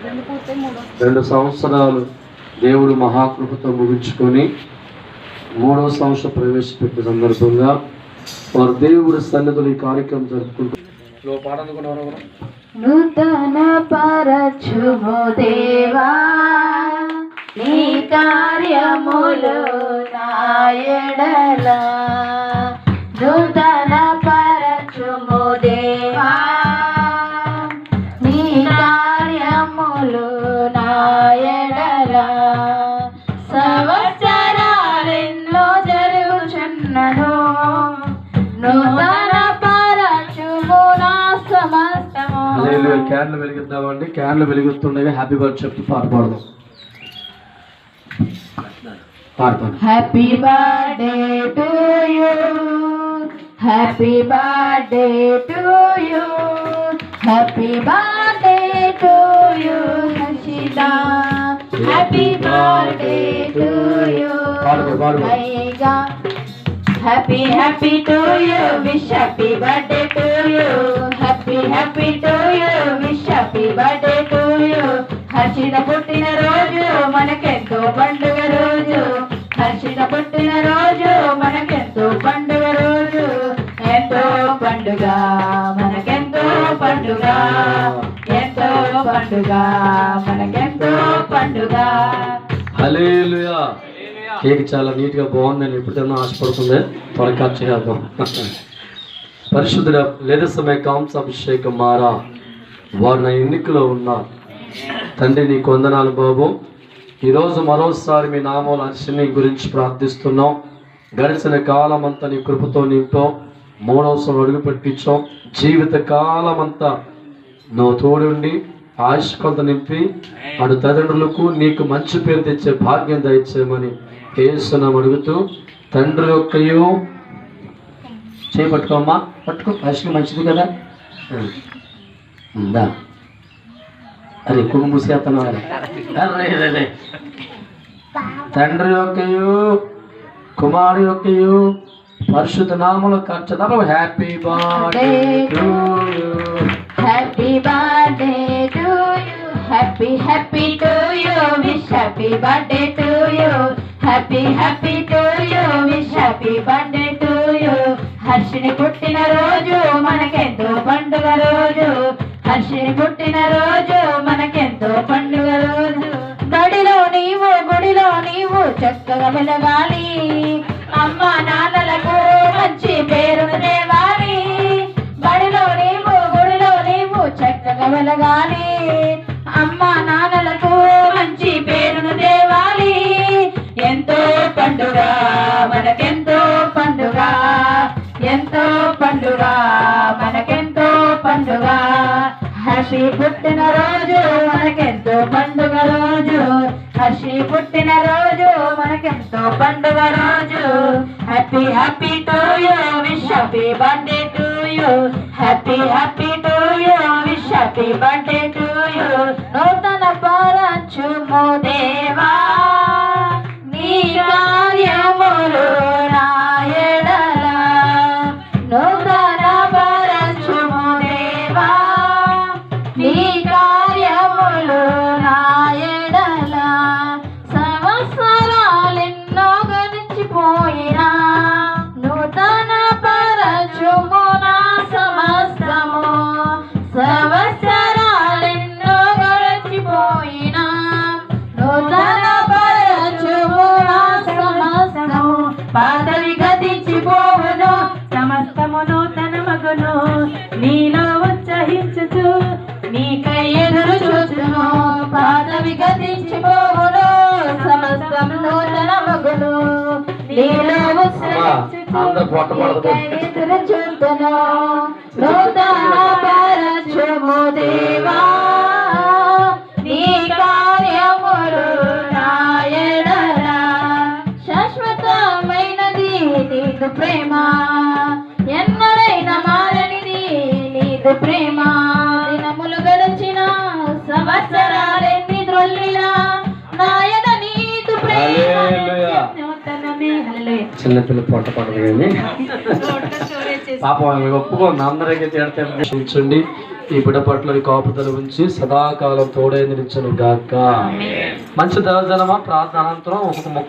రెండు మూడో సంవత్సరాలు దేవుడు మహాకృపతో ముగించుకొని మూడవ సంవత్సరం ప్రవేశపెట్టిన సందర్భంగా వారు దేవుడి సన్నిధులు ఈ కార్యక్రమం ఎవరు? నూతన పరచుము దేవా నీ కార్యములు నాయడల జరుగుచున్నను నూతన పరచుము నా సమస్తము. క్యాన్లు వెలిగిద్దామండి. క్యాన్లు వెలుగుతుండగా హ్యాపీ బర్త్ చెప్తూ పాడతాను happy birthday to you. Happy birthday to you. Happy birthday to you Harshitha. Happy birthday to you. పైగా happy happy to you wish happy birthday to you happy happy to you wish happy birthday to you Harshitha పుట్టిన రోజు మనకెంతో పండుగ రోజు. హర్షిత పుట్టిన రోజు మనకెంతో పండుగ రోజు. ఎంతో పండుగ మనకెంతో పండుగ. ఎంతో పండుగ మనకెంతో పండుగ. హలేలుయా కేక్ చాలా నీట్గా బాగుందని ఎప్పుడైనా ఆశపడుతుంది. త్వరగా కట్ చేద్దాం. పరిశుద్ధుల లేదా సమయ కాంసాభిషేకం మారా. వారు నా ఎన్నికలో ఉన్నారు తండ్రి నీ కొందనాలు బాబు. ఈరోజు మరోసారి మీ నామాల హర్షిని గురించి ప్రార్థిస్తున్నాం. గడిచిన కాలం అంతా నీ కృపతో నింపో. మూడవ అడుగు పెట్టించాం. జీవిత కాలం అంతా నువ్వు తోడుండి ఆయుష్ కొంత నింపి అటు తల్లిదండ్రులకు నీకు మంచి పేరు తెచ్చే భాగ్యం దయచేయమని ఏసునం అడుగుతూ తండ్రి యొక్కయో చేపట్టుకోమ్మా పట్టుకో ఫస్ట్ మంచిది కదా. ఉందా? అరే కుంగు మూసేస్తాను తండ్రి యొక్కయు కుమారు యొక్కయు పరిశుద్ధ నామలో ఖర్చు happy birthday to you. Happy birthday to you. Happy happy to you. Wish happy birthday to happy happy to you wish happy birthday to you Harshini పుట్టిన రోజు మనకెంతో పండుగ రోజు. హర్షిని పుట్టిన రోజు మనకెంతో పండుగ రోజు. బడిలో నీవు గుడిలో నీవు చక్కగా వెలగాలి అమ్మ నాన్నలకు మంచి పేరు దేవాలి బడిలో నీవు గుడిలో నీవు చక్కగా వెలగాలి పండుగ మనకెంతో పండుగ ఎంతో పండుగ మనకెంతో పండుగ హర్షి పుట్టిన రోజు మనకెంతో పండుగ రోజు. హర్షి పుట్టిన రోజు మనకెంతో పండుగ రోజు. Happy happy to you wish happy birthday to you happy happy to you wish happy birthday గడిచిపోయినా నూతన పరచుము నా సమస్తము. సంవత్సరాలెన్నో గడిచిపోయినా నూతన పరచుము నా సమస్తము. పాదవి గతించిపోవును సమస్తము నూతన మగును నీలో ఉత్సహించుచు నీకై ఎదురు చూచును. పాదవి గతించిపోవును సమస్తం నూతన మగును నీలో చూచును నూతన పరచుము దేవా నీ కార్యములు నాయడల శాశ్వతమైనది నీదు ప్రేమ ఎన్నడైనా మారనిది నీదు ప్రేమ. చిన్న చిన్న పొట్ట పడదు పాపం ఒప్పుకోండి అందరికీ తిడితే ఉంచండి ఈ బిడపట్లని పట్ల కాపుదల ఉంచి సదాకాలం తోడైన నిలిచను గాక. మంచి దర్శనమా ప్రార్థన అనంతరం ఒక